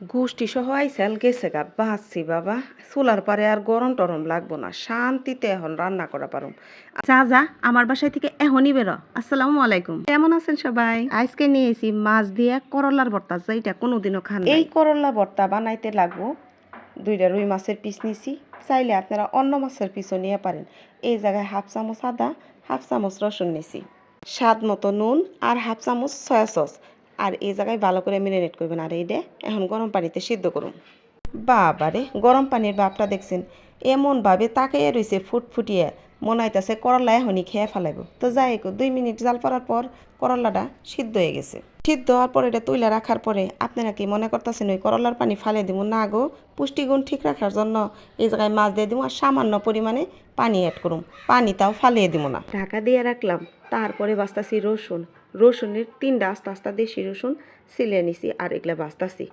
গোষ্ঠী সহ আইসাল গেছে গা। বাঁচছি বাবা। চুলার পারে আর গরম টরম লাগবো না। শান্তিতে এখন রান্না করা পারুম। যা যা আমার বাসায় থেকে এখনই বেরো। আসসালামু আলাইকুম। কেমন আছেন সবাই? আজকে নিয়েছি মাছ দিয়ে করলার ভর্তা যেটা কোনোদিনও খান এই করলা ভর্তা বানাইতে লাগবো। দুইটা রুই মাছের পিস নিছি। চাইলে আপনারা অন্য মাছের পিসও নিয়ে পারেন। এই জায়গায় হাফ চামচ আদা হাফ চামচ রসুন নিছি। স্বাদ মতো নুন আর হাফ চামচ সয়া সস। আর এই জায়গায় ভালো করে মেরিনেট করবেন। আর এইটা এখন গরম পানিতে সিদ্ধ করুন। বাবারে, গরম পানির বাপটা দেখছেন? এমনভাবে তাকাইয়া রয়েছে ফুটফুটিয়ে। মনে হইতাছে করলা এখনই খেয়ে ফেলাইব। তো যাই দুই মিনিট জাল পড়ার পর করলাটা সিদ্ধ হয়ে গেছে। সিদ্ধ হওয়ার পরে এটা তুইলা রাখার পরে আপনারা কি মনে করতেছেন ওই করলার পানি ফালে দিব না গো পুষ্টিগুণ ঠিক রাখার জন্য এই জায়গায় মাছ দিয়ে দিব আর সামান্য পরিমাণে পানি অ্যাড করুম। পানি তাও ফালিয়ে দিব না। ঢাকা দিয়ে রাখলাম তারপরে বাস্তাছি রসুন। রসুনের তিনটা আস্তে আস্তে দেশি রসুন সিলে নিছি আর এগুলা বাস্তাছি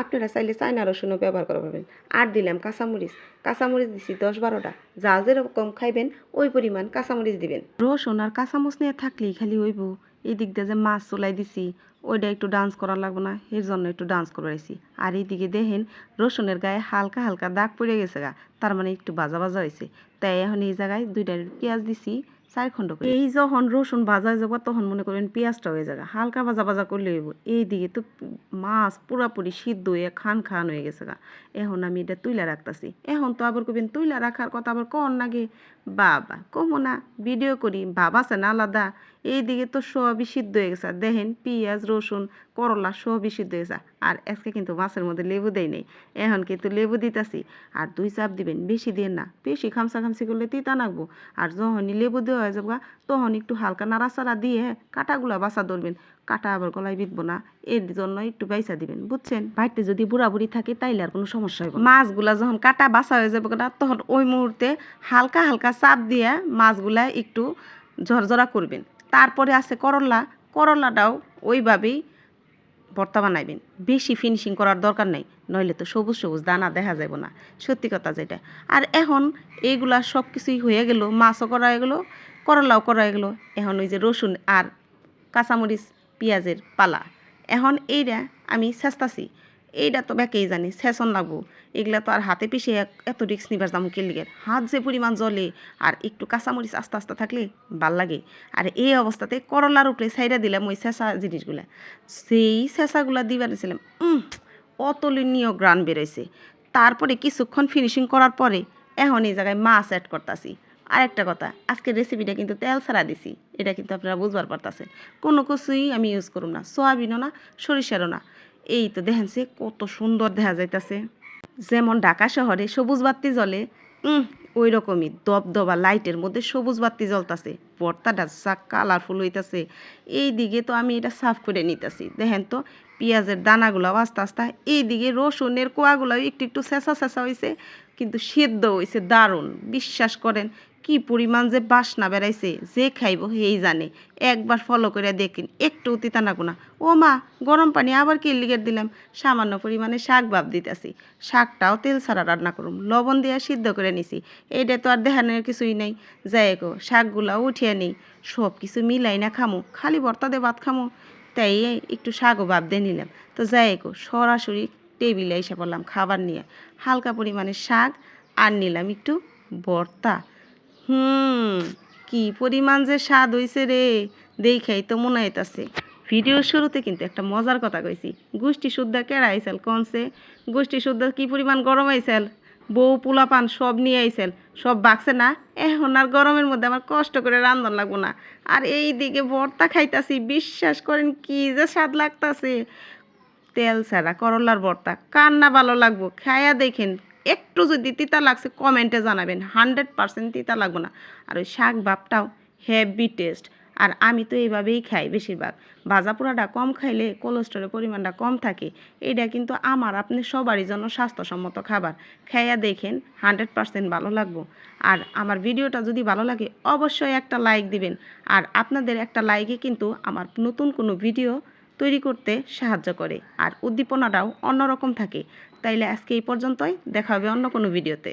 আপনারা চাইলে চায়না রসুনও ব্যবহার করে পারবেন। আর দিলাম কাঁচামরিচ। কাঁচামরিচ দিছি দশ বারোটা। যা যেরকম খাইবেন ওই পরিমাণ কাঁচামরিচ দিবেন। রসুন আর কাঁচামরিচ নিয়ে থাকলেই খালি হইব। এই দিক দিয়ে যে মাছ চলাই দিছি, ওইটা একটু ডান্স করা লাগবে না, এর জন্য একটু ডান্স করাইছি আর এইদিকে দেখেন, রসুনের গায়ে হালকা হালকা দাগ পড়ে গেছে গা, তার মানে একটু বাজা বাজা হয়েছে। তাই এখন এই জায়গায় দুইটা পেঁয়াজ দিছি, চার খণ্ড করে। এই যখন রসুন ভাজা হয়ে যাব, তখন মনে করবেন পেঁয়াজটা হয়ে যাবে, হালকা ভাজা ভাজা করলে হইব। এইদিকে তো মাছ পুরাপুরি সিদ্ধ হয়ে খান খান হয়ে গেছে গা। এখন আমি এটা তুইলা রাখতাছি। এখন তো আবার কবেন তুইলা রাখার কথা আবার কন নাগে? বাবা, কমো না ভিডিও করি, ভাব আছে না আলাদা। এইদিকে তো সবই সিদ্ধ হয়ে গেছে। দেখেন পেঁয়াজ রসুন করলা সবই সিদ্ধ হয়ে গেছে। আর আজকে কিন্তু মাছের মধ্যে লেবু দেয় নেই। এখন কিন্তু লেবু দিতেছি। আর দুই চাপ দিবেন বেশি দিয়ে না। বেশি খামসা খামসি করলে তিতা নাকবো আর যখনই লেবু দেওয়া হয়ে যাব তখন একটু হালকা নাড়াচাড়া দিয়ে কাটাগুলা বাসা ধরবেন। কাটা আবার গলায় বিধবো না। এর জন্য একটু বাইসা দিবেন বুঝছেন? বাড়িতে যদি বুড়া বুড়ি থাকে তাইলে আর কোনো সমস্যা হবে মাছগুলা যখন কাটা বাসা হয়ে যাবে না তখন ওই মুহূর্তে হালকা হালকা চাপ দিয়ে মাছগুলা একটু ঝরঝরা করবেন। তারপরে আছে করলা। করলাটাও ওইভাবেই ভর্তা বানাইবেন। বেশি ফিনিশিং করার দরকার নেই, নইলে তো সবুজ সবুজ দানা দেখা যাবে না, সত্যি কথা যেটা। আর এখন এইগুলা সব কিছুই হয়ে গেল, মাছও করা গেলো, করলাও করা গেলো। এখন ওই যে রসুন আর কাঁচামরিচ, পেঁয়াজের পালা। এখন এইটা আমি চেষ্টাছি এইটা তো ব্যাকেই জানি সেশন লাগবো। এগুলা তো আর হাতে এক- এত রিক্স নিবার দাম কেলিগের হাত যে পরিমাণ জলে আর একটু কাঁচামরিচ আস্তে আস্তে থাকলে ভালো লাগে। আর এই অবস্থাতে করলার উপরে সাইডা দিলাম ওই শেষা জিনিসগুলা। সেই শেষাগুলা দিবার দিয়েছিলাম অতুলনীয় গ্রান বেরোইছে। তারপরে কিছুক্ষণ ফিনিশিং করার পরে এখন এই জায়গায় মাছ অ্যাড করতেছি। আরেকটা কথা, আজকের রেসিপিটা কিন্তু তেল ছাড়া দিছি। এটা কিন্তু আপনারা বুঝবার পারতেছেন। কোনো কিছুই আমি ইউজ করুম না। সোয়াবিনও না, সরিষারও না। এই তো দেখেন সে কত সুন্দর দেখা যাইতাছে। যেমন ঢাকা শহরে সবুজ বাতি জ্বলে উম, ওই রকমই দবদবা লাইটের মধ্যে সবুজ বাতি জ্বলতাছে ভর্তাটা যা কালারফুল হইতাছে। এই দিকে তো আমি এটা সাফ করে নিতেছি। দেখেন তো পেঁয়াজের দানাগুলাও আস্তে আস্তে এইদিকে রসুনের কোয়াগুলো একটু একটু চেঁচা চেঁচা হয়েছে কিন্তু সেদ্ধ হয়েছে দারুণ। বিশ্বাস করেন কি পরিমাণ যে বাসনা বেড়াইছে, যে খাইব সেই জানে। একবার ফলো করে দেখেন একটু তিতা নাকো না ও মা, গরম পানি আবার কি লিগের দিলাম? সামান্য পরিমাণে শাক ভাব দিতেছি। শাকটাও তেল ছাড়া রান্না করুম, লবণ দিয়ে সিদ্ধ করে নিছি। এটা তো আর দেখানোর কিছুই নাই। যাই গো শাকগুলাও উঠিয়ে নিই। সব কিছু মিলাই না খামো, খালি ভর্তা দিয়ে ভাত খামো। তাই একটু শাকও ভাব দিয়ে নিলাম। তো যাই গো সরাসরি টেবিলে এসে পড়লাম খাবার নিয়ে। হালকা পরিমাণে শাক আর নিলাম একটু ভর্তা। হুম, কি পরিমাণ যে স্বাদ হইছে রে। দেখাই তো মনে হইতাছে। ভিডিওর শুরুতে কিন্তু একটা মজার কথা কইছি। গোষ্ঠী শুদ্ধা কেরা আইসাল কনসে গোষ্ঠী শুদ্ধা কি পরিমাণ গরম আইসাল বউ পোলা পান সব নিয়ে আইসাল সব বাকছে না? এখন আর গরমের মধ্যে আমার কষ্ট করে রান্ধন লাগবো না। আর এই দিকে ভর্তা খাইতাছি, বিশ্বাস করেন কি যে স্বাদ লাগতাছে। তেল ছাড়া করলার ভর্তা, কার না ভালো লাগবো? খায়া দেখেন একটু যদি তিতা লাগছে কমেন্টে জানাবেন। হান্ড্রেড পার্সেন্ট তিতা লাগবো না। আর ওই শাক ভাবটাও হেভি টেস্ট আর আমি তো এইভাবেই খাই বেশিরভাগ। ভাজা পোড়াটা কম খাইলে কোলেস্ট্রলের পরিমাণটা কম থাকে। এইটা কিন্তু আমার, আপনি সবারই জন্য স্বাস্থ্যসম্মত খাবার। খাইয়া দেখেন হান্ড্রেড পার্সেন্ট ভালো লাগবো। আর আমার ভিডিওটা যদি ভালো লাগে, অবশ্যই একটা লাইক দিবেন। আর আপনাদের একটা লাইকে কিন্তু আমার নতুন কোনো ভিডিও তৈরি করতে সাহায্য করে। আর উদ্দীপনাটাও অন্যরকম থাকে। তাইলে আজকে এই পর্যন্তই। দেখা হবে অন্য কোনো ভিডিওতে।